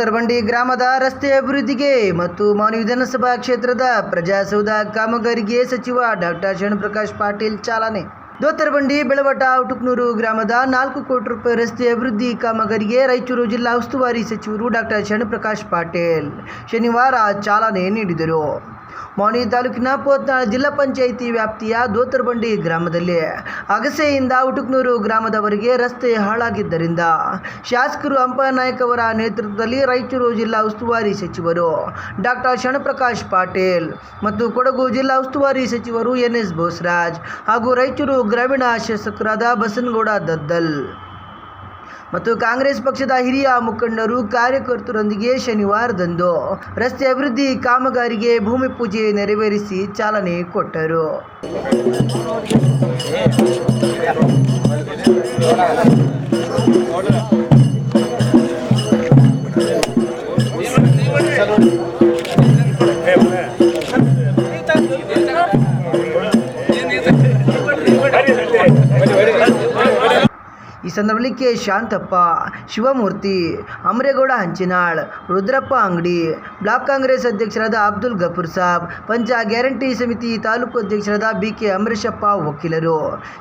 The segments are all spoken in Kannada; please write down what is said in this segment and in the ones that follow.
ದೋತರಬಂಡಿ ಗ್ರಾಮದ ರಸ್ತೆ ಅಭಿವೃದ್ಧಿಗೆ ಮತ್ತು ಮಾನವ ವಿಧಾನಸಭಾ ಕ್ಷೇತ್ರದ ಪ್ರಜಾಸೌಧ ಕಾಮಗಾರಿಗೆ ಸಚಿವ ಡಾಕ್ಟರ್ ಶರಣಪ್ರಕಾಶ್ ಪಾಟೀಲ್ ಚಾಲನೆ. ದೋತರಬಂಡಿ ಬೆಳವಟ ಉಟುಕ್ನೂರು ಗ್ರಾಮದ ನಾಲ್ಕು ಕೋಟಿ ರೂಪಾಯಿ ರಸ್ತೆ ಅಭಿವೃದ್ಧಿ ಕಾಮಗಾರಿಗೆ ರಾಯಚೂರು ಜಿಲ್ಲಾ ಉಸ್ತುವಾರಿ ಸಚಿವರು ಡಾಕ್ಟರ್ ಶರಣಪ್ರಕಾಶ್ ಪಾಟೀಲ್ ಶನಿವಾರ ಚಾಲನೆ ನೀಡಿದರು. ಮೌನಿ ತಾಲೂಕಿನ ಪೋತ್ನಾಳ ಜಿಲ್ಲಾ ಪಂಚಾಯಿತಿ ವ್ಯಾಪ್ತಿಯ ದೋತರಬಂಡಿ ಗ್ರಾಮದಲ್ಲಿ ಅಗಸೆಯಿಂದ ಉಟುಕ್ನೂರು ಗ್ರಾಮದವರೆಗೆ ರಸ್ತೆ ಹಾಳಾಗಿದ್ದರಿಂದ ಶಾಸಕರು ಅಂಪನಾಯಕ್ ಅವರ ನೇತೃತ್ವದಲ್ಲಿ ರಾಯಚೂರು ಜಿಲ್ಲಾ ಉಸ್ತುವಾರಿ ಸಚಿವರು ಡಾಕ್ಟರ್ ಶಣಪ್ರಕಾಶ್ ಪಾಟೀಲ್ ಮತ್ತು ಕೊಡಗು ಜಿಲ್ಲಾ ಉಸ್ತುವಾರಿ ಸಚಿವರು ಎನ್ ಎಸ್ ಬೋಸರಾಜ್ ಹಾಗೂ ರಾಯಚೂರು ಗ್ರಾಮೀಣ ಶಾಸಕರಾದ ಬಸನಗೌಡ ದದ್ದಲ್. ಮತ್ತು ಕಾಂಗ್ರೆಸ್ ಪಕ್ಷದ ಹಿರಿಯ ಮುಖಂಡರು ಕಾರ್ಯಕರ್ತರೊಂದಿಗೆ ಶನಿವಾರದಂದು ರಸ್ತೆ ಅಭಿವೃದ್ಧಿ ಕಾಮಗಾರಿಗೆ ಭೂಮಿ ಪೂಜೆ ನೆರವೇರಿಸಿ ಚಾಲನೆ ಕೊಟ್ಟರು. ಈ ಸಂದರ್ಭದಲ್ಲಿ ಕೆ. ಶಾಂತಪ್ಪ, ಶಿವಮೂರ್ತಿ, ಅಮರೇಗೌಡ ಹಂಚಿನಾಳ್, ರುದ್ರಪ್ಪ ಅಂಗಡಿ, ಬ್ಲಾಕ್ ಕಾಂಗ್ರೆಸ್ ಅಧ್ಯಕ್ಷರಾದ ಅಬ್ದುಲ್ ಗಫೂರ್ ಸಾಬ್, ಪಂಚ ಗ್ಯಾರಂಟಿ ಸಮಿತಿ ತಾಲೂಕು ಅಧ್ಯಕ್ಷರಾದ ಬಿ ಕೆ ಅಮರೇಶಪ್ಪ ವಕೀಲರು,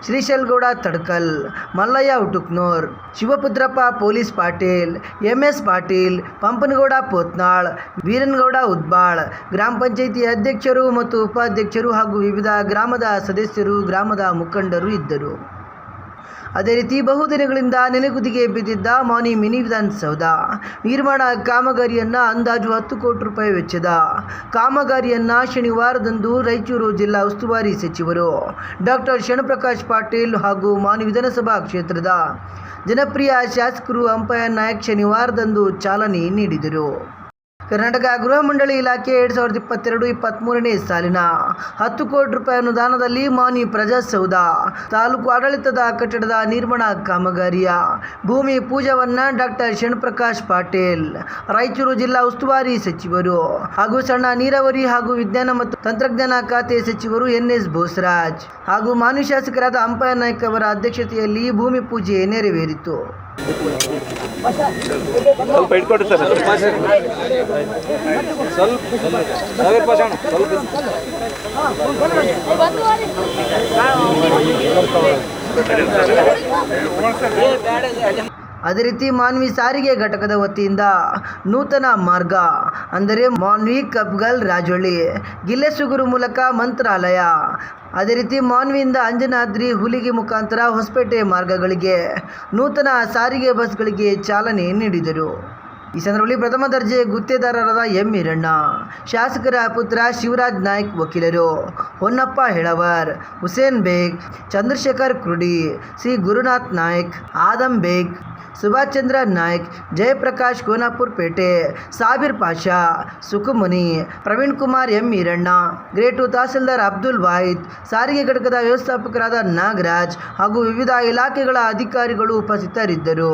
Shrishailgowda Tadkal, Mallayya Utuknoor Shivaputrappa police Patil, M S Patil, Pampanagowda Potnal, Veeranagowda Udbal, ಗ್ರಾಮ ಪಂಚಾಯಿತಿ ಅಧ್ಯಕ್ಷರು ಮತ್ತು ಉಪಾಧ್ಯಕ್ಷರು ಹಾಗೂ ವಿವಿಧ ಗ್ರಾಮದ ಸದಸ್ಯರು, ಗ್ರಾಮದ ಮುಖಂಡರು ಇದ್ದರು. ಅದೇ ರೀತಿ ಬಹುದಿನಗಳಿಂದ ನೆನೆಗುದಿಗೆ ಬಿದ್ದಿದ್ದ ಮಾನಿ ಮಿನಿ ವಿಧಾನಸೌಧ. ನಿರ್ಮಾಣ ಕಾಮಗಾರಿಯನ್ನು ಅಂದಾಜು ಹತ್ತು ಕೋಟಿ ರೂಪಾಯಿ ವೆಚ್ಚದ. ಕಾಮಗಾರಿಯನ್ನು ಶನಿವಾರದಂದು ರಾಯಚೂರು ಜಿಲ್ಲಾ ಉಸ್ತುವಾರಿ ಸಚಿವರು ಡಾಕ್ಟರ್ ಶಣಪ್ರಕಾಶ್ ಪಾಟೀಲ್ ಹಾಗೂ ಮಾನಿ ವಿಧಾನಸಭಾ ಕ್ಷೇತ್ರದ ಜನಪ್ರಿಯ ಶಾಸಕರು ಅಂಪಯ್ಯ ನಾಯಕ್ ಶನಿವಾರದಂದು ಚಾಲನೆ ನೀಡಿದರು. ಕರ್ನಾಟಕ ಗೃಹ ಮಂಡಳಿ ಇಲಾಖೆ ಎರಡು ಸಾವಿರದ ಇಪ್ಪತ್ತೆರಡು ಇಪ್ಪತ್ತ್ಮೂರನೇ ಸಾಲಿನ ಹತ್ತು ಕೋಟಿ ರೂಪಾಯಿ ಅನುದಾನದಲ್ಲಿ ಮಾನಿ ಪ್ರಜಾಸೌಧ, ತಾಲೂಕು ಆಡಳಿತದ ಕಟ್ಟಡದ ನಿರ್ಮಾಣ ಕಾಮಗಾರಿಯ ಭೂಮಿ ಪೂಜಾವನ್ನ ಡಾಕ್ಟರ್ ಶಣ್ಪ್ರಕಾಶ್ ಪಾಟೀಲ್, ರಾಯಚೂರು ಜಿಲ್ಲಾ ಉಸ್ತುವಾರಿ ಸಚಿವರು ಹಾಗೂ ಸಣ್ಣ ನೀರಾವರಿ ಹಾಗೂ ವಿಜ್ಞಾನ ಮತ್ತು ತಂತ್ರಜ್ಞಾನ ಖಾತೆ ಸಚಿವರು ಎನ್ ಎಸ್ ಬೋಸರಾಜ್ ಹಾಗೂ ಮಾನ್ಯ ಶಾಸಕರಾದ ಅಂಪಯ್ಯ ನಾಯ್ಕ ಅವರ ಅಧ್ಯಕ್ಷತೆಯಲ್ಲಿ ಭೂಮಿ ಪೂಜೆ ನೆರವೇರಿತು. ಸ್ವಲ್ಪ ಇಟ್ಕೊಡ್ರಿ ಸರ್ ಸ್ವಲ್ಪ ಸಾವಿರ ಪಾಷಾಣ ಸ್ವಲ್ಪ ಅದೇ ರೀತಿ ಮಾನ್ವಿ ಸಾರಿಗೆ ಘಟಕದ ವತಿಯಿಂದ ನೂತನ ಮಾರ್ಗ, ಅಂದರೆ ಮಾನ್ವಿ ಕಬ್ಗಲ್ ರಾಜೊಳ್ಳಿ ಗಿಲ್ಲೆಸುಗುರು ಮೂಲಕ ಮಂತ್ರಾಲಯ. ಅದೇ ರೀತಿ ಮಾನ್ವಿಯಿಂದ ಅಂಜನಾದ್ರಿ ಹುಲಿಗೆ ಮುಖಾಂತರ ಹೊಸಪೇಟೆ ಮಾರ್ಗಗಳಿಗೆ ನೂತನ ಸಾರಿಗೆ ಬಸ್ಗಳಿಗೆ ಚಾಲನೆ ನೀಡಿದರು. ಈ ಸಂದರ್ಭದಲ್ಲಿ ಪ್ರಥಮ ದರ್ಜೆ ಗುತ್ತೇದಾರರಾದ ಎಂ ಈರಣ್ಣ, ಶಾಸಕರ ಪುತ್ರ ಶಿವರಾಜ್ ನಾಯ್ಕ್ ವಕೀಲರು, Honnappa Helavar, Hussain Baig, Chandrashekar Kurudi, C Gurunath Naik, Adam Baig, Subhash Chandra Naik, Jayaprakash Konapur Pete, Sabir Pasha Sukhamuni Praveen Kumar M Iranna, grade tahsildar Abdul Wahid, ಸಾರಿಗೆ ಘಟಕದ ವ್ಯವಸ್ಥಾಪಕರಾದ ನಾಗರಾಜ್ ಹಾಗೂ ವಿವಿಧ ಇಲಾಖೆಗಳ ಅಧಿಕಾರಿಗಳು ಉಪಸ್ಥಿತರಿದ್ದರು.